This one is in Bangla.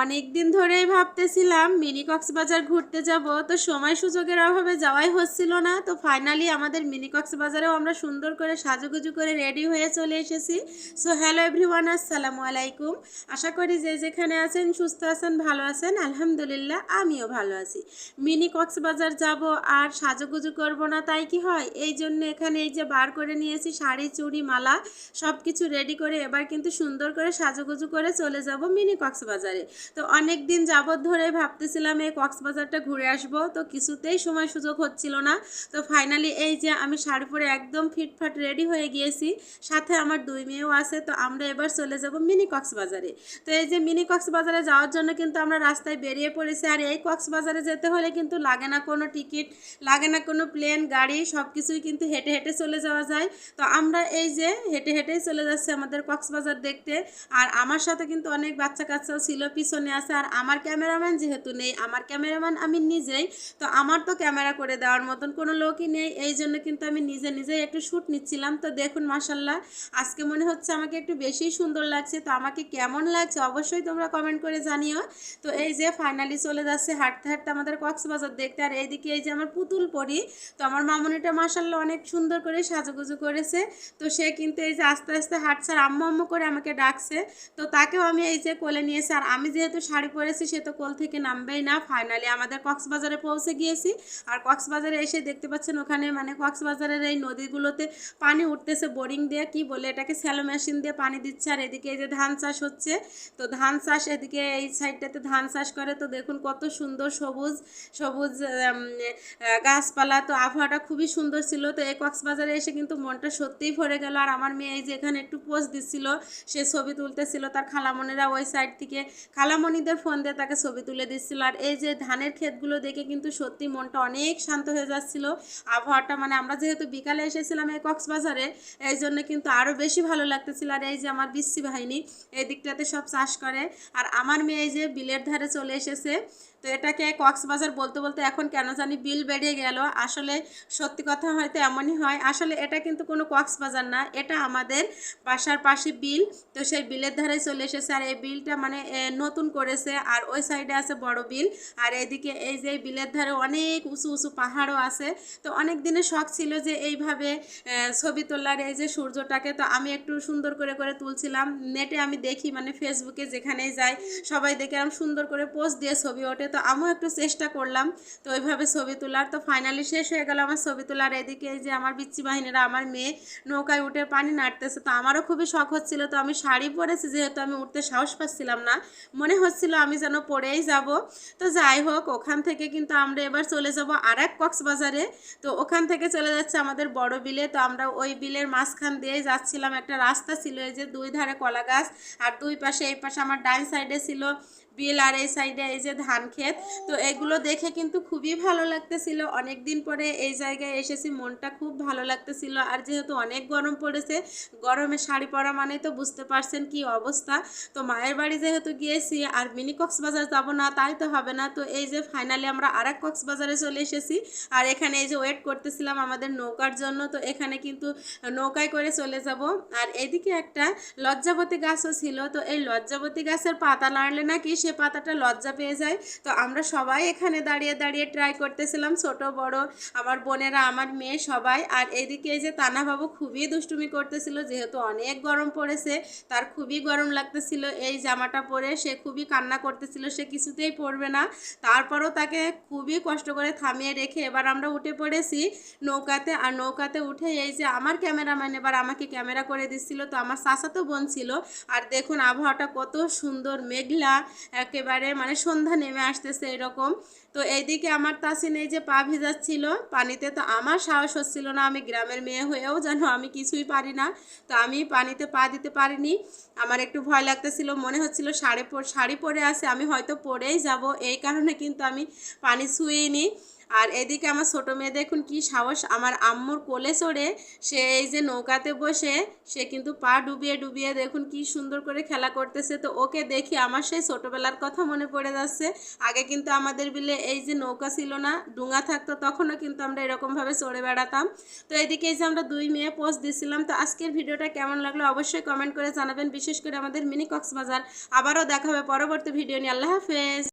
অনেক দিন ধরেই ভাবতেছিলাম মিনি কক্সবাজার ঘুরতে যাব, তো সময় সুযোগের অভাবে যাওয়াই হচ্ছিল না। তো ফাইনালি আমাদের মিনি কক্সবাজারেও আমরা সুন্দর করে সাজুগুজু করে রেডি হয়ে চলে এসেছি। সো হ্যালো এভরিওয়ান আসসালামু আলাইকুম। আশা করি যে যেখানে আছেন সুস্থ আছেন, ভালো আছেন, আলহামদুলিল্লাহ আমিও ভালো আছি। মিনি কক্সবাজার যাব, আর সাজুগুজু করব না, তাই কি হয়? এই জন্য এখানে এই যে বার করে নিয়েছি শাড়ি, চুড়ি, মালা সব কিছু রেডি করে এবার কিন্তু সুন্দর করে সাজুগুজু করে চলে যাব মিনি কক্সবাজারে। তো অনেক দিন যাবৎ ধরে ভাবতেছিলাম এই কক্সবাজারটা ঘুরে আসব, তো কিছুতেই সময় সুযোগ হচ্ছিল না। তো ফাইনালি এই যে আমি শাড়ি পরে একদম ফিটফাট রেডি হয়ে গিয়েছি, সাথে আমার দুই মেয়েও আছে, তো আমরা এবার চলে যাব মিনি কক্সবাজারে। তো এই যে মিনি কক্সবাজারে যাওয়ার জন্য কিন্তু আমরা রাস্তায় বেরিয়ে পড়েছি, আর এই কক্সবাজারে যেতে হলে কিন্তু লাগে না কোনো টিকিট লাগে না কোনো প্লেন গাড়ি সব কিছুই কিন্তু হেঁটে হেঁটে চলে যাওয়া যায়। তো আমরা এই যে হেঁটে হেঁটেই চলে যাচ্ছি আমাদের কক্সবাজার দেখতে, আর আমার সাথে কিন্তু অনেক বাচ্চা কাচ্চাও ছিল, পিছনে আছে আর আমার ক্যামেরাম্যান যেহেতু নেই, আমার ক্যামেরাম্যান আমি নিজেই, তো আমার তো ক্যামেরা করে দেওয়ার মতন কোনো লোকই নেই। এই জন্য কিন্তু আমি নিজে নিজেই একটু শ্যুট নিচ্ছিলাম। তো দেখুন মাসাল্লাহ আজকে মনে হচ্ছে আমাকে একটু বেশি সুন্দর লাগছে। তো আমাকে কেমন লাগছে অবশ্যই তোমরা কমেন্ট করে জানিও। তো এই যে ফাইনালি চলে যাচ্ছে, হাঁটতে হাঁটতে আমাদের কক্সবাজার দেখতে। আর এইদিকে এই যে আমার পুতুল পরি, তো আমার মামনিটা মাসাল্লাহ অনেক সুন্দর করে সাজুগুজু করেছে। তো সে কিন্তু এই যে আস্তে আস্তে হাঁটছে আর আম্মু আম্মু করে আমাকে ডাকছে। তো তাকেও আমি এই যে কোলে নিয়েছি। আর আমি যেহেতু শাড়ি পরেছি, সে তো কোল থেকে নামবেই না। ফাইনালি আমাদের কক্সবাজারে পৌঁছে গিয়েছি। আর কক্সবাজারে এসে দেখতে পাচ্ছেন ওখানে মানে কক্সবাজারের এই নদীগুলোতে পানি উঠতেছে, বোরিং দিয়ে। কি বলে এটাকে? স্যালো মেশিন দিয়ে পানি দিচ্ছে। আর এদিকে এই যে ধান চাষ হচ্ছে, তো ধান চাষ এদিকে এই সাইডটাতে ধান চাষ করে। তো দেখুন কত সুন্দর সবুজ সবুজ গাছপালা। তো আবহাওয়াটা খুবই সুন্দর ছিল। তো এই কক্সবাজারে এসে কিন্তু মনটা সত্যিই ভরে গেল। আর আমার মেয়ে এই যে এখানে একটু পোস্ট দিচ্ছিল, সে ছবি তুলতেছিল। তার খালামনেরা ওই সাইড থেকে খালামণিদের ফোন দিয়ে তাকে ছবি তুলে দিচ্ছিল। আর এই যে ধানের ক্ষেতগুলো দেখে কিন্তু সত্যি মনটা অনেক শান্ত হয়ে যাচ্ছিল। আবহাওয়াটা মানে আমরা যেহেতু বিকালে এসেছিলাম এই কক্সবাজারে, এই জন্য কিন্তু আরও বেশি ভালো লাগতেছিল। আর এই যে আমার বিশ্রী বাহিনী, এই দিকটাতে সব চাষ করে। আর আমার মেয়ে এই যে বিলের ধারে চলে এসেছে। তো এটাকে কক্সবাজার বলতে বলতে এখন কেন জানি বিল বেড়ে গেল। আসলে সত্যি কথা হয়তো এমনই হয়। আসলে এটা কিন্তু কোনো কক্সবাজার না, এটা আমাদের বাসার পাশে বিল। তো সেই বিলের ধারে চলে এসেছে আর এই বিলটা মানে নতুন করেছে আর ওই সাইডে আছে বড় বিল। আর এদিকে এই যে বিলের ধারে অনেক উঁচু উঁচু পাহাড়ও আছে। তো অনেক দিনের শখ ছিল যে এইভাবে ছবি তোলার এই যে সূর্যটাকে। তো আমি একটু সুন্দর করে করে তুলছিলাম। নেটে আমি দেখি মানে ফেসবুকে যেখানেই যাই, সবাই দেখে আমি সুন্দর করে পোস্ট দিয়ে ছবি ওঠে। তো আমিও একটু চেষ্টা করলাম, তো ওইভাবে ছবি তোলার। তো ফাইনালি শেষ হয়ে গেল আমার ছবি তোলার। এদিকে যে আমার বিচ্ছি বাহিনীরা, আমার মেয়ে নৌকায় উঠে পানি নাড়তেছে, তো আমারও খুবই শখ হচ্ছিল। তো আমি শাড়ি পরেছি, যেহেতু আমি উঠতে সাহস পাচ্ছিলাম না। মনে হচ্ছিল আমি যেন পরেই যাব। তো যাই হোক, ওখান থেকে কিন্তু আমরা এবার চলে যাব আর এক কক্সবাজারে। তো ওখান থেকে চলে যাচ্ছে আমাদের বড় বিলে। তো আমরা ওই বিলের মাঝখান দিয়েই যাচ্ছিলাম। একটা রাস্তা ছিল, এই যে দুই ধারে কলা গাছ, আর দুই পাশে এই পাশে আমার ডাইন সাইডে ছিল বিল আর এই সাইডে এই যে ধান ক্ষেত, তো এগুলো দেখে কিন্তু খুবই ভালো লাগতেছিল। অনেক দিন পরে এই জায়গায় এসেছি, মনটা খুব ভালো লাগতেছিল। আর যেহেতু অনেক গরম পড়েছে, গরমে শাড়ি পরা মানে তো বুঝতে পারছেন কি অবস্থা। তো মায়ের বাড়ি যেহেতু গিয়েছি, আর মিনি কক্সবাজার যাব না, তাই তো হবে না। তো এই যে ফাইনালি আমরা আর এক কক্সবাজারে চলে এসেছি। আর এখানে এই যে ওয়েট করতেছিলাম আমাদের নৌকার জন্য, তো এখানে কিন্তু নৌকায় করে চলে যাব। আর এদিকে একটা লজ্জাবতী গাছও ছিল, তো এই লজ্জাবতী গাছের পাতা নাড়লে নাকি সে পাতাটা লজ্জা পেয়ে যায়। তো আমরা সবাই এখানে দাঁড়িয়ে দাঁড়িয়ে ট্রাই করতেছিলাম ছোট, বড়, আমার বোনেরা, আমার মেয়ে, সবাই। আর এদিকে এই যে তানাবাবু খুবই দুষ্টুমি করতেছিল, যেহেতু অনেক গরম পড়েছে, তার খুবই গরম লাগতেছিল। এই জামাটা পরে সে খুবই কান্না করতেছিল, সে কিছুতেই পরবে না। তারপরও তাকে খুবই কষ্ট করে থামিয়ে রেখে এবার আমরা উঠে পড়েছি নৌকাতে। আর নৌকাতে উঠে এই যে আমার ক্যামেরাম্যান এবার আমাকে ক্যামেরা করে দিচ্ছিল। তো আমার চাচাতো বোন ছিল। আর দেখুন আবহাওয়াটা কত সুন্দর, মেঘলা। একেবারে মানে সন্ধ্যা নেমে আসতেছে এরকম। তো এইদিকে আমার তাসিন এই যে পা ভিজাচ্ছিল, পানিতে তো আমার সাহস হচ্ছিল না, আমি গ্রামের মেয়ে হয়েও যেন আমি কিছুই পারি না। তো আমি পানিতে পা দিতে পারিনি। আমার একটু ভয় লাগতেছিল, মনে হচ্ছিল শাড়ি পর, শাড়ি পরে আছে, আমি হয়তো পরেই যাব। এই কারণে কিন্তু আমি পানি ছুঁইনি আর এদিকে আমার ছোট মেয়ে দেখুন কি সাহস? আমার আম্মুর কোলে চড়ে সে এই যে নৌকাতে বসে, সে কিন্তু পা ডুবিয়ে ডুবিয়ে দেখুন কি সুন্দর করে খেলা করতেছে। তো ওকে দেখি আমার সেই ছোটোবেলার কথা মনে পড়ে যাচ্ছে। আগে কিন্তু আমাদের বিলে এই যে নৌকা ছিল না, ডুঙা থাকতো, তখনও কিন্তু আমরা এরকমভাবে চড়ে বেড়াতাম। তো এদিকে এই যে আমরা দুই মেয়ে পোস্ট দিছিলাম। তো আজকের ভিডিওটা কেমন লাগল অবশ্যই কমেন্ট করে জানাবেন। বিশেষ করে আমাদের মিনি কক্সবাজার। আবারও দেখা হবে পরবর্তী ভিডিও নিয়ে। আল্লাহ হাফেজ।